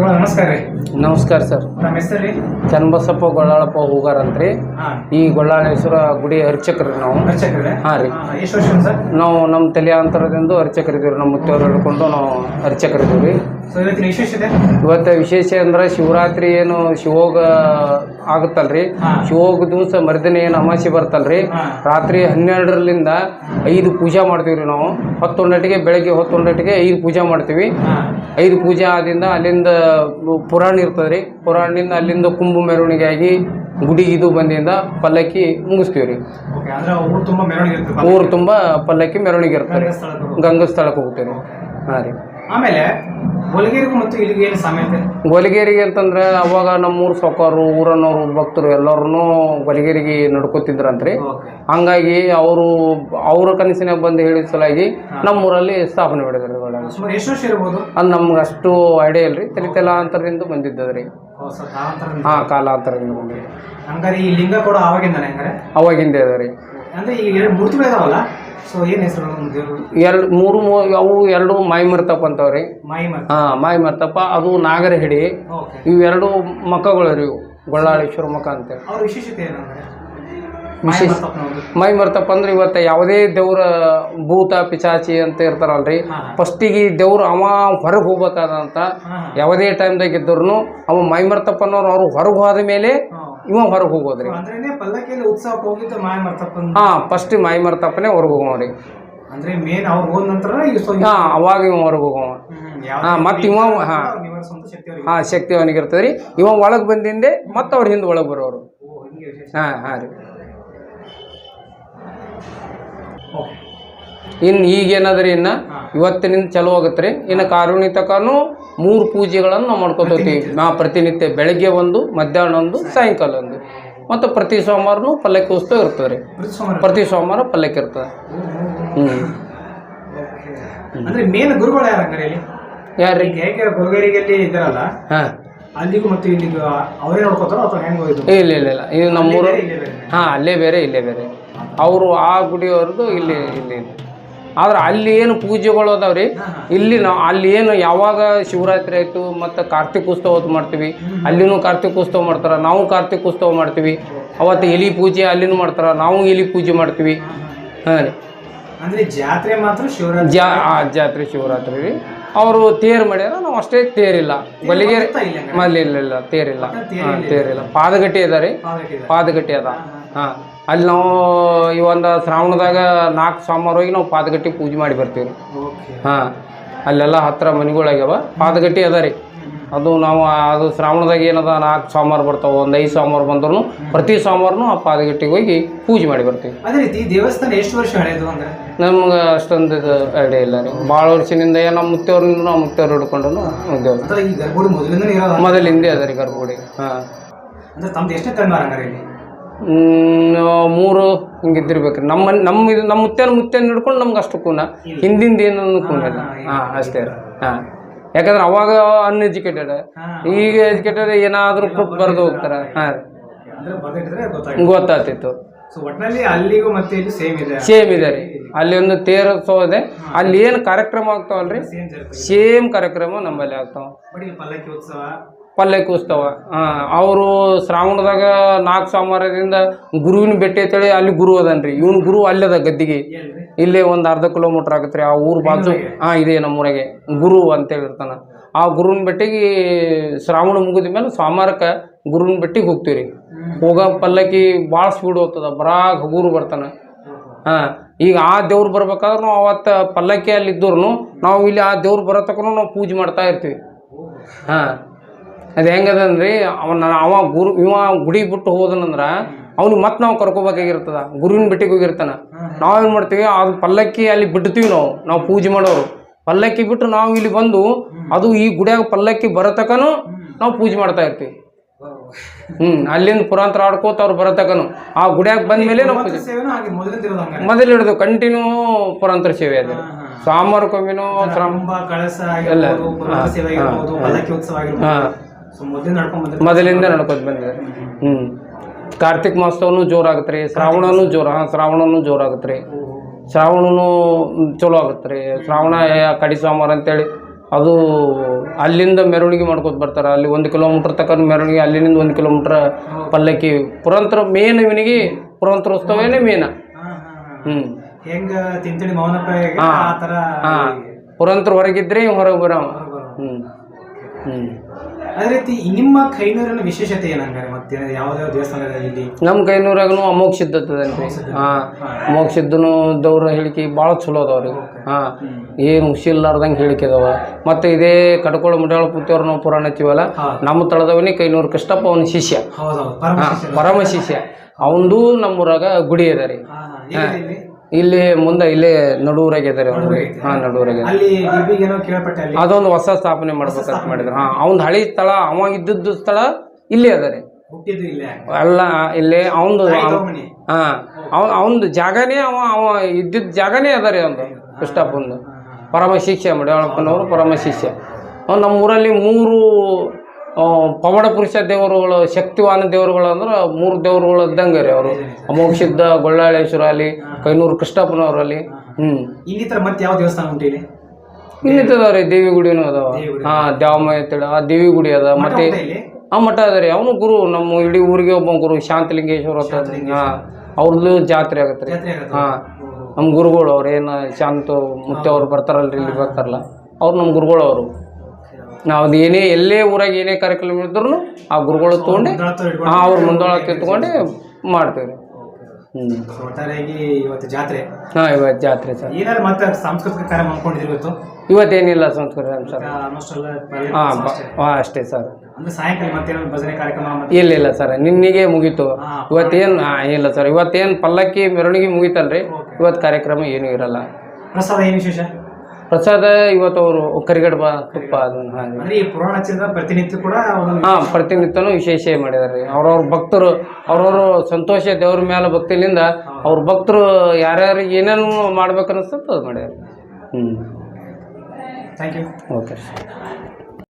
ನಮಸ್ಕಾರ ರೀ. ನಮಸ್ಕಾರ ಸರ್. ನಮ್ಮ ಹೆಸರು ರೀ? ಚನ್ನಬಸಪ್ಪ ಗೊಳ್ಳಾಳಪ್ಪ ಹೂಗಾರ್ ಅಂತ್ರಿ ಈ ಗೊಳ್ಳಾಳೇಶ್ವರ ಗುಡಿ ಅರ್ಚಕರು ನಾವು. ಹಾಂ ರೀ. ಎಷ್ಟು ವರ್ಷ ಸರ್? ನಾವು ನಮ್ಮ ತಲೆಯಾಂತರದಿಂದ ಅರ್ಚಕರಿದ್ದೀವಿ ನಮ್ಮ ಮುತ್ತವರು ಹಿಡ್ಕೊಂಡು ನಾವು ಅರ್ಚಕರಿದ್ದೀವಿ ಇವತ್ತು ವಿಶೇಷ ಅಂದ್ರೆ ಶಿವರಾತ್ರಿ ಏನು ಶಿವೋಗ ಆಗುತ್ತಲ್ರಿ. ಶಿವೋಗ ದಿವಸ ಮರದಿನ ಏನು ಅಮಾಸೆ ಬರ್ತಲ್ರಿ. ರಾತ್ರಿ ಹನ್ನೆರಡರಲ್ಲಿಂದ ಐದು ಪೂಜೆ ಮಾಡ್ತೀವಿ ರೀ ನಾವು. ಹತ್ತೊಂದಟ್ಟಿಗೆ ಬೆಳಗ್ಗೆ ಹತ್ತೊಂದಟ್ಟಿಗೆ ಐದು ಪೂಜೆ ಮಾಡ್ತೀವಿ. ಐದು ಪೂಜೆ ಆದಿಂದ ಅಲ್ಲಿಂದ ಪುರಾಣ ಇರ್ತದೆ ರೀ. ಪುರಾಣದಿಂದ ಅಲ್ಲಿಂದ ಕುಂಭ ಮೆರವಣಿಗೆ ಆಗಿ ಗುಡಿ ಇದು ಬಂದಿಂದ ಪಲ್ಲಕ್ಕಿ ಮುಗಿಸ್ತೀವಿ ರೀ. ಊರು ತುಂಬ ಪಲ್ಲಕ್ಕಿ. ಮೆರವಣಿಗೆ ಇರ್ತಾರೆ ಗಂಗಾ ಸ್ಥಳಕ್ಕೆ ಹೋಗೋದು. ಗಂಗಾ ಸ್ಥಳಕ್ಕೆ ಹೋಗ್ತೀವಿ. ರೀ. ಹಾಂ ರೀ. ಆಮೇಲೆ ಹೊಲಗೇರಿಗೂ ಮತ್ತು ಇಲ್ಲಿಗೆ ಏನು ಸಾಮ್ಯತೆ ಗೊಲಿಗೇರಿಗೆ ಅಂತಂದ್ರೆ ಅವಾಗ ನಮ್ಮೂರು ಸಾವುಕಾರರು ಊರನ್ನೋರು ಭಕ್ತರು ಎಲ್ಲರೂ ಗೊಲಿಗೇರಿಗೆ ನಡ್ಕೋತಿದ್ರಂತ್ರಿ. ಓಕೆ. ಹಂಗಾಗಿ ಅವರು ಅವ್ರ ಕನಸಿನಾಗ ಬಂದು ಹೇಳಿದ ಸಲಾಗಿ ನಮ್ಮೂರಲ್ಲಿ ಸ್ಥಾಪನೆ ಮಾಡಿದ್ರು ಸುಮಾರು ಎಷ್ಟು ವರ್ಷ ಇರ್ಬೋದು? ಅದು ನಮ್ಗೆ ಅಷ್ಟು ಐಡಿಯಾ ಇಲ್ರಿ. ತಲೆ ತಲಾಂತರದಿಂದ ಬಂದಿದ್ದದ್ರಿ ಆ ಕಾಲಾಂತರ ಹಾಂ ಕಾಲಾಂತರದಿಂದ ಬಂದಿದೆ. ಹಂಗಾರೆ ಈ ಲಿಂಗ ಕೂಡ ಆವಾಗಿಂದಾನೆ ಹಂಗಾರೆ? ಅವಾಗಿಂದ ಅದ ರೀ. ಅಂದ್ರೆ ಈ ಎರಡು ಮೂರ್ತಿಗಳು ಇದಾವಲ್ಲ? ಸೊ ಏನು ಹೆಸರು ನಮ್ಮ ದೇವರು ಎರಡು ಮೂರು ಮೂ ಅವು ಎರಡು ಮಾಯಿ ಮರ್ತಪ್ಪ ಅಂತವ್ರಿ. ಮಾಯಿ ಹಾಂ ಮಾಯಿ ಮರ್ತಪ್ಪ ಅದು ನಾಗರ ಹಿಡಿ ಓಕೆ. ಇವೆರಡು ಮಕ್ಕಗಳು ರೀ ಇವು. ಗೊಳ್ಳಾಳೇಶ್ವರ ಮಖ ಅಂತೇಳಿ. ಅವ್ರ ವಿಶೇಷತೆ ಏನಂದ್ರೆ? ವಿಶೇಷ ಮೈ ಮರ್ತಪ್ಪ ಅಂದ್ರೆ ಇವತ್ತು ಯಾವುದೇ ದೇವ್ರ ಭೂತ ಪಿಚಾಚಿ ಅಂತ ಇರ್ತಾರಲ್ರಿ. ಫಸ್ಟಿಗೆ ದೇವ್ರು ಅವ ಹೊರಗೆ ಹೋಗ್ಬೇಕಾದಂತ ಯಾವುದೇ ಟೈಮ್ದಾಗ ಇದ್ದವ್ರು ಅವ ಮೈ ಮರ್ತಪ್ಪ ಅನ್ನೋರು ಅವ್ರು ಹೊರಗೆ ಹೋದ ಮೇಲೆ ಇವ ಹೊರಗೆ ಹೋಗೋದ್ರಿ. ಹಾ ಮಾಯ ಫಸ್ಟ್ ಮೈ ಮರ್ತಪ್ಪನೇ ಹೊರಗೆ ಹೋಗೋರಿ ಅಂದ್ರೆ ಮೇನ್ ಅವ್ರು ಹೋದ ನಂತರ ಈಗ ಸೊ ಹಾಂ ಅವಾಗ ಇವ ಹೊರಗೆ ಹೋಗೋವ. ಹಾ ಮತ್ತು ಇವ ಹಾ. ಹಾ ಶಕ್ತಿ ಅವನಿಗೆ ಇರ್ತದೆ ರೀ ಇವ ಒಳಗೆ ಬಂದಿಂದೆ ಮತ್ತೆ ಅವ್ರ ಹಿಂದೆ ಒಳಗೆ ಬರೋರು. ಹಾ ಹಾ ರೀ. ಇನ್ನು ಈಗೇನದ್ರಿ ಇನ್ನು ಇವತ್ತಿನಿಂದ ಚಲೋ ಆಗತ್ತೆ ರೀ ಇನ್ನು ಕಾರುಣಿ ತಕನು ಮೂರು ಪೂಜೆಗಳನ್ನು ನಾವು ಮಾಡ್ಕೊತೀವಿ ನಾ ಪ್ರತಿನಿತ್ಯ ಬೆಳಗ್ಗೆ ಒಂದು ಮಧ್ಯಾಹ್ನ ಒಂದು ಸಾಯಂಕಾಲ. ಒಂದು. ಮತ್ತು ಪ್ರತಿ ಸೋಮವಾರನು ಪಲ್ಲಕ್ಕಿ ಉತ್ಸವ ಇರ್ತದೆ ರೀ. ಪ್ರತಿ ಸೋಮವಾರ ಪಲ್ಲಕ್ಕಿ ಇರ್ತದೆ. ಹ್ಞೂ ಅಂದ್ರೆ ಮೇನ್ ಗುರುಗಳು ಯಾರು ಹಂಗಾರೆ ಇಲ್ಲಿ? ಯಾರ್ರಿ? ಈಗ ಹೇಗೆ ಗುರುಗೇರಿಯಲ್ಲಿ ಇದ್ದಾರಲ್ಲ ಹಾಂ. ಅಲ್ಲಿಗೂ ಮತ್ತು ಇಲ್ಲಿಗೂ ಅವರೇ ನೋಡ್ಕೋತಾರೋ ಅಥವಾ ಹೆಂಗ್ ಹೋಯ್ತು? ಇಲ್ಲ ಇಲ್ಲ ಇಲ್ಲ. ಇದು ನಮ್ಮೂರು. ಹಾಂ ಅಲ್ಲೇ ಬೇರೆ ಇಲ್ಲೇ ಬೇರೆ. ಅವರು ಆ ಗುಡಿಯವ್ರದ್ದು ಇಲ್ಲಿ ಇಲ್ಲಿ. ಆದ್ರೆ ಅಲ್ಲಿ ಏನು ಪೂಜೆಗಳು ಅದಾವ್ರಿ. ಇಲ್ಲಿ ನಾವು ಅಲ್ಲಿ ಏನು ಯಾವಾಗ ಶಿವರಾತ್ರಿ ಆಯಿತು ಮತ್ತು ಕಾರ್ತಿಕ ಉತ್ಸವ ಮಾಡ್ತೀವಿ. ಅಲ್ಲಿನೂ ಕಾರ್ತಿಕೋತ್ಸವ ಮಾಡ್ತಾರೆ ನಾವು ಕಾರ್ತಿಕೋತ್ಸವ ಮಾಡ್ತೀವಿ. ಅವತ್ತು ಎಲಿ ಪೂಜೆ ಅಲ್ಲಿನೂ ಮಾಡ್ತಾರೆ ನಾವು ಎಲಿ ಪೂಜೆ ಮಾಡ್ತೀವಿ. ಹಾಂ ರೀ. ಅಂದ್ರೆ ಜಾತ್ರೆ ಮಾತ್ರ ಶಿವರಾತ್ರಿ ಜಾ ಜಾತ್ರೆ ಶಿವರಾತ್ರಿ ರೀ. ಅವರು ತೇರು ಮಾಡ್ಯಾರ ನಾವು ಅಷ್ಟೇ ತೇರಿಲ್ಲ. ಗೊತ್ತಾ ಇಲ್ಲ ಇಲ್ಲ ಇಲ್ಲ ತೇರಿಲ್ಲ. ತೇರಿಲ್ಲ. ಹಾಂ ತೇರಿಲ್ಲ. ಪಾದಗಟ್ಟಿ ಅದ ರೀ. ಪಾದಗಟ್ಟಿ ಅದ. ಹಾಂ. ಅಲ್ಲಿ ನಾವು ಈ ಒಂದು ಶ್ರಾವಣದಾಗ ನಾಲ್ಕು ಸೋಮವಾರ ಹೋಗಿ ನಾವು ಪಾದಗಟ್ಟಿ ಪೂಜೆ ಮಾಡಿ ಬರ್ತೀವಿ ರೀ. ಹಾಂ ಅಲ್ಲೆಲ್ಲ ಹತ್ತಿರ ಮನೆಗಳಾಗ್ಯಾವ ಪಾದಗಟ್ಟಿ ಅದ ರೀ. ಅದು ನಾವು ಅದು ಶ್ರಾವಣದಾಗ ಏನದ ನಾಲ್ಕು ಸೋಮವಾರ ಬರ್ತಾವೆ ಒಂದು ಐದು ಸೋಮವಾರ ಬಂದ್ರು ಪ್ರತಿ ಸೋಮವಾರನು ಆ ಪಾದಗಟ್ಟಿಗೆ ಹೋಗಿ ಪೂಜೆ ಮಾಡಿ ಬರ್ತೀವಿ. ಅದೇ ರೀತಿ ದೇವಸ್ಥಾನ ಎಷ್ಟು ವರ್ಷ ಹಳೆಯದು ಅಂದರೆ? ನಮ್ಗೆ ಅಷ್ಟೊಂದು ಇದು ಐಡಿಯಾ ಇಲ್ಲ ರೀ. ಭಾಳ ವರ್ಷದಿಂದ ಏನು ನಮ್ಮ ಮುತ್ತೇವ್ರಿಂದ ನಾವು ಮುತ್ತೇವ್ರು ಹಿಡ್ಕೊಂಡು ದೇವಸ್ಥಾನ. ಮೊದಲಿಂದೇ ಅದ ರೀ ಗರ್ಭಗುಡಿ. ಹಾಂ. ಅಂದ್ರೆ ತಮ್ದು ಎಷ್ಟು ತಂದಾರ ಹಂಗಾರೆ ಇಲ್ಲಿ? ಮೂರು ಹಿಂಗಿದ್ದಿರ್ಬೇಕು. ನಮ್ಮ ನಮ್ಮ ಇದು ನಮ್ಮ ಮುತ್ತೇನ ಮುತ್ತೇನ ಹಿಡ್ಕೊಂಡು ನಮ್ಗೆ ಅಷ್ಟು ಕೂನ. ಹಿಂದಿಂದ ಏನು ಕೂನ ಇಲ್ಲ ಹಾಂ ಅಷ್ಟೇ ರೀ ಹಾಂ. ಯಾಕಂದ್ರೆ ಅವಾಗ ಅನ್ಎಜುಕೇಟೆಡ್. ಈಗ ಎಜುಕೇಟೆಡ್ ಏನಾದರೂ ಕೊಟ್ಟು ಬರೆದು ಹೋಗ್ತಾರೆ. ಹಾಂ. ಗೊತ್ತಾಗ್ತಿತ್ತು. ಅಲ್ಲಿಗೂ ಮತ್ತೆ ಸೇಮ್ ಇದೆ. ಸೇಮ್ ಇದೆ ರೀ. ಅಲ್ಲಿ ಒಂದು ತೇರೋತ್ಸವ ಇದೆ. ಅಲ್ಲಿ ಏನು ಕಾರ್ಯಕ್ರಮ ಆಗ್ತಾವಲ್ರಿ? ಸೇಮ್ ಕಾರ್ಯಕ್ರಮ ನಮ್ಮಲ್ಲಿ ಆಗ್ತಾವ. ಪಲ್ಲಕ್ಕಿ ಉತ್ಸವ ಪಲ್ಲಕ್ಕಿ ಕೂಸ್ತಾವ ಹಾಂ ಅವರು ಶ್ರಾವಣದಾಗ ನಾಲ್ಕು ಸೋಮವಾರದಿಂದ ಗುರುವಿನ ಭೇಟಿ ಅಂತೇಳಿ ಅಲ್ಲಿ ಗುರು ಅದನ್ರಿ. ಇವನು ಗುರು ಅಲ್ಲದ ಗದ್ದಿಗೆ. ಇಲ್ಲೇ ಒಂದು ಅರ್ಧ ಕಿಲೋಮೀಟ್ರ್ ಆಗತ್ತೆ ರೀ ಆ ಊರು ಬಾಜು ಹಾಂ ಇದೆ ನಮ್ಮೂರಾಗೆ. ಗುರು ಅಂತೇಳಿ ಇರ್ತಾನೆ. ಆ ಗುರುವಿನ ಬೆಟ್ಟಿಗೆ ಶ್ರಾವಣ ಮುಗಿದ ಮೇಲೆ ಸೋಮವಾರಕ್ಕೆ ಗುರುವಿನ ಬೆಟ್ಟಿಗೆ ಹೋಗ್ತೀವಿ ರೀ ಹೋಗೋ ಪಲ್ಲಕ್ಕಿ ಭಾಳ ಸ್ಪೀಡ್ ಹೋಗ್ತದ. ಬರಾಗ ಹಗೂರು ಬರ್ತಾನೆ. ಹಾಂ ಈಗ ಆ ದೇವ್ರು ಬರ್ಬೇಕಾದ್ರೂ ಅವತ್ತು ಪಲ್ಲಕ್ಕಿ ಅಲ್ಲಿ ಇದ್ದವ್ರು ನಾವು ಇಲ್ಲಿ ಆ ದೇವ್ರು ಬರೋ ತಕ್ಕ ನಾವು ಪೂಜೆ ಮಾಡ್ತಾ ಇರ್ತೀವಿ. ಹಾಂ. ಅದು ಹೆಂಗದಂದ್ರಿ ಅವನ ಅವ ಗುರು ಇವ ಗುಡಿ ಬಿಟ್ಟು ಹೋದನಂದ್ರ ಅವ್ನಿಗೆ ಮತ್ತೆ ನಾವು ಕರ್ಕೋಬೇಕಾಗಿರ್ತದ. ಗುರುವಿನ ಬೆಟ್ಟಿಗೆ ಹೋಗಿರ್ತಾನೆ. ನಾವೇನು ಮಾಡ್ತೀವಿ ಅದು ಪಲ್ಲಕ್ಕಿ ಅಲ್ಲಿ ಬಿಡ್ತೀವಿ ನಾವು ನಾವು ಪೂಜೆ ಮಾಡೋರು. ಪಲ್ಲಕ್ಕಿ ಬಿಟ್ಟು ನಾವು ಇಲ್ಲಿ ಬಂದು ಅದು ಈ ಗುಡಿಯಾಗ ಪಲ್ಲಕ್ಕಿ ಬರತಕನು ನಾವು ಪೂಜೆ ಮಾಡ್ತಾ ಇರ್ತೀವಿ. ಹ್ಞೂ ಅಲ್ಲಿಂದ ಪುರಾಂತರ ಆಡ್ಕೋತ ಅವ್ರು ಬರತಕನು ಆ ಗುಡಿಯಾಗ ಬಂದ ಮೇಲೆ ನಾವು ಪೂಜೆ ಮೊದಲು ಹಿಡಿದು ಕಂಟಿನ್ಯೂ ಪುರಾಂತರ ಸೇವೆ ಅದು. ಸೋಮವಾರಕ್ಕೊಮ್ಮಿನೂ ಶ್ರಮ ಮೊದಲಿಂದ ನಡ್ಕೊತ ಬಂದಿದೆ ಹ್ಞೂ ಕಾರ್ತಿಕ್ ಮಹೋತ್ಸವನು ಜೋರಾಗತ್ತೆ ರೀ ಶ್ರಾವಣನೂ ಜೋರ ಹಾಂ ಶ್ರಾವಣನೂ ಜೋರಾಗತ್ತೆ ರೀ ಶ್ರಾವಣನೂ ಚಲೋ ಆಗತ್ತೆ ರೀ ಶ್ರಾವಣ ಕಡಿ ಸೋಮವಾರ ಅಂತೇಳಿ ಅದು ಅಲ್ಲಿಂದ ಮೆರವಣಿಗೆ ಮಾಡ್ಕೊತ ಬರ್ತಾರೆ. ಅಲ್ಲಿ ಒಂದು ಕಿಲೋಮೀಟ್ರ್ ತಕ್ಕ ಮೆರವಣಿಗೆ ಅಲ್ಲಿಂದ ಒಂದು ಕಿಲೋಮೀಟ್ರ್ ಪಲ್ಲಕ್ಕಿ ಪುರಂತರ ಮೇನ್ ಇವನಿಗೆ ಪುರಂತರೋತ್ಸವನೇ ಮೇನ. ಹ್ಮ್ ಹಾ, ಹಾ. ಹ್ಞೂ ಹೆಂಗ ಪುರಂತರ ಹೊರಗಿದ್ರೆ ಹೊರಗೆ ಹ್ಮ್ ಹ್ಞೂ ಹ್ಞೂ ಅದೇ ರೀತಿ ನಿಮ್ಮ ಕೈನೂರಿನ ವಿಶೇಷತೆ ಏನಂಗಾರೆ ಮತ್ತೆ ಯಾವ್ದಾವ ದೇವಸ್ಥಾನದಲ್ಲಿ ನಮ್ಮ ಕೈನೂರಾಗನು ಅಮೋಘ ಸಿದ್ಧ ಹಾಂ. ಅಮೋಘ ಸಿದ್ಧನು ದೌರ ಹೇಳಿಕೆ ಭಾಳ ಚಲೋ ಅದಾವ್ರಿ ಹಾಂ. ಏನು ಹುಷಿಲ್ಲಾರ್ದಂಗೆ ಹೇಳಿಕೆ ಅದಾವ. ಮತ್ತು ಇದೇ ಕಡ್ಕೊಳ ಮುಡಾಳ ಪುತ್ತಿಯವ್ರು ನಾವು ಪುರಾಣ ಹಚ್ಚಿವಲ್ಲ ನಮ್ಮ ತಳದವನಿ ಕೈನೂರು ಕೃಷ್ಣಪ್ಪ ಅವನ ಶಿಷ್ಯ ಪರಮ ಹಾಂ ಶಿಷ್ಯರು. ಪರಮ ಶಿಷ್ಯ. ಅವಂದು ನಮ್ಮೂರಾಗ ಗುಡಿ ಅದ ರೀ. ಇಲ್ಲಿ? ಮುಂದೆ ಇಲ್ಲೇ ನಡೂರಾಗ ಇದಾರೆ ಅವ್ರು. ಹಾಂ ಅಲ್ಲಿ ಏನೋ ಕೇಳ್ಪಟ್ಟೆ ಅಲ್ಲಿ? ಅದೊಂದು ಹೊಸ ಸ್ಥಾಪನೆ ಮಾಡ್ಬೇಕಂತ ಮಾಡಿದ್ರು. ಹಾ ಅವ್ನ ಹಳಿ ಸ್ಥಳ ಅವ ಇದ್ದದ್ದು ಸ್ಥಳ ಇಲ್ಲೇ ಅದಾರೆ ಹುಟ್ಟಿದ್ದು ಇಲ್ಲೇ ಎಲ್ಲ ಇಲ್ಲೇ ಅವಂದು. ಹಾ ಅವ್ ಅವಂದು ಜಾಗನೇ ಅವ ಅವ ಇದ್ದಿದ್ದ ಜಾಗನೇ ಅದಾರೆ ರೀ ಅವಂದು ಕೃಷ್ಣಪ್ಪಂದು ಪರಮ ಶಿಷ್ಯ ಮಡಿಯಾಳಪ್ಪನವರು ಪರಮ ಶಿಷ್ಯ ಅವ್ನು ನಮ್ಮ ಊರಲ್ಲಿ ಮೂರು ಪವಾಡ ಪುರುಷ ದೇವರುಗಳು ಶಕ್ತಿವಾನ ದೇವರುಗಳು ಅಂದ್ರೆ ಮೂರು ದೇವರುಗಳು ಇದ್ದಂಗೆ ರೀ ಅವರು. ಅಮೋಕ್ಷಿದ್ದ ಗೊಳ್ಳಾಳೇಶ್ವರ ಅಲ್ಲಿ ಕೈನೂರು ಕೃಷ್ಣಪ್ಪನವರಲ್ಲಿ ಹ್ಞೂ ಇನ್ನಿತರ ಮತ್ತೆ ಯಾವ ದೇವಸ್ಥಾನ ಉಂಟು ಇಲ್ಲಿ? ಇನ್ನಿತ್ತದ ರೀ ದೇವಿ ಗುಡಿನೂ ಅದಾವ ಹಾ ದ್ಯಾವಮಯ ಅಂತೇಳಿ ಆ ದೇವಿ ಗುಡಿ ಅದ ಮತ್ತೆ ಆ ಮಠ ಅದ ರೀ ಅವನು ಗುರು ನಮ್ಮ ಇಡೀ ಊರಿಗೆ ಒಬ್ಬ ಗುರು ಶಾಂತಲಿಂಗೇಶ್ವರ ಅಂತ ಹಾಂ ಅವ್ರದ್ದು ಜಾತ್ರೆ ಆಗತ್ತೆ ರೀ. ಹಾಂ. ನಮ್ಮ ಗುರುಗಳು ಅವ್ರು ಏನು ಶಾಂತ ಮುತ್ತೆ ಅವ್ರು ಬರ್ತಾರಲ್ರಿ ಇಲ್ಲಿ ಬರ್ತಾರಲ್ಲ ಅವ್ರು ನಮ್ಮ ಗುರುಗಳು ಅವರು ನಾವು ಅದು ಏನೇ ಎಲ್ಲೇ ಊರಾಗ ಏನೇ ಕಾರ್ಯಕ್ರಮ ಇದ್ರೂ ಆ ಗುರುಗಳು ತೊಗೊಂಡು ಹಾಂ ಅವ್ರ ಮುಂದೊಳಗೆ ಕಿತ್ಕೊಂಡು ಮಾಡ್ತೇವೆ ರೀ ಹ್ಞೂ ಒಟ್ಟಾರೆಯಾಗಿ ಇವತ್ತು ಜಾತ್ರೆ. ಹಾಂ ಇವತ್ತು ಜಾತ್ರೆ ಸರ್. ಏನಾದ್ರು ಮತ್ತೆ ಸಾಂಸ್ಕೃತಿಕ ಇವತ್ತು? ಇವತ್ತೇನಿಲ್ಲ ಸಂಸ್ಕೃತಿ ಸರ್. ಹಾಂ ಹಾಂ ಅಷ್ಟೇ ಸರ್. ಸಾಯಂಕಾಲ ಭಜನೆ ಕಾರ್ಯಕ್ರಮ ಇಲ್ಲ ಇಲ್ಲ ಸರ್. ನಿನ್ನೆಗೆ ಮುಗೀತು. ಇವತ್ತೇನ್ ಇವತ್ತೇನು ಹಾಂ ಇಲ್ಲ ಸರ್. ಇವತ್ತೇನು ಪಲ್ಲಕ್ಕಿ ಮೆರವಣಿಗೆ ಮುಗೀತಲ್ರಿ. ಇವತ್ತು ಕಾರ್ಯಕ್ರಮ ಏನೂ ಇರಲ್ಲ. ಪ್ರಸಾದ ಏನು ವಿಶೇಷ? ಪ್ರಸಾದ ಇವತ್ತು ಅವರು ಕರಿಗಡಬ ತುಪ್ಪ ಅದನ್ನು ಹಾಗೆ. ಅಂದ್ರೆ ಈ ಪುರಾಣ ಹಚ್ಚಿದ ಪ್ರತಿನಿತ್ಯ ಕೂಡ ಒಂದೊಂದು ಹಾಂ ಪ್ರತಿನಿತ್ಯನೂ ವಿಶೇಷ ಮಾಡಿದಾರೆ ರೀ ಅವ್ರವ್ರ ಭಕ್ತರು ಅವ್ರವ್ರ ಸಂತೋಷ ದೇವ್ರ ಮೇಲೆ ಭಕ್ತಿಲಿಂದ ಅವ್ರ ಭಕ್ತರು ಯಾರ್ಯಾರಿಗೆ ಏನೇನು ಮಾಡ್ಬೇಕು ಅನಿಸ್ತದೆ ಅದು ಮಾಡ್ಯಾರ ಹ್ಞೂ ಥ್ಯಾಂಕ್ ಯು ಓಕೆ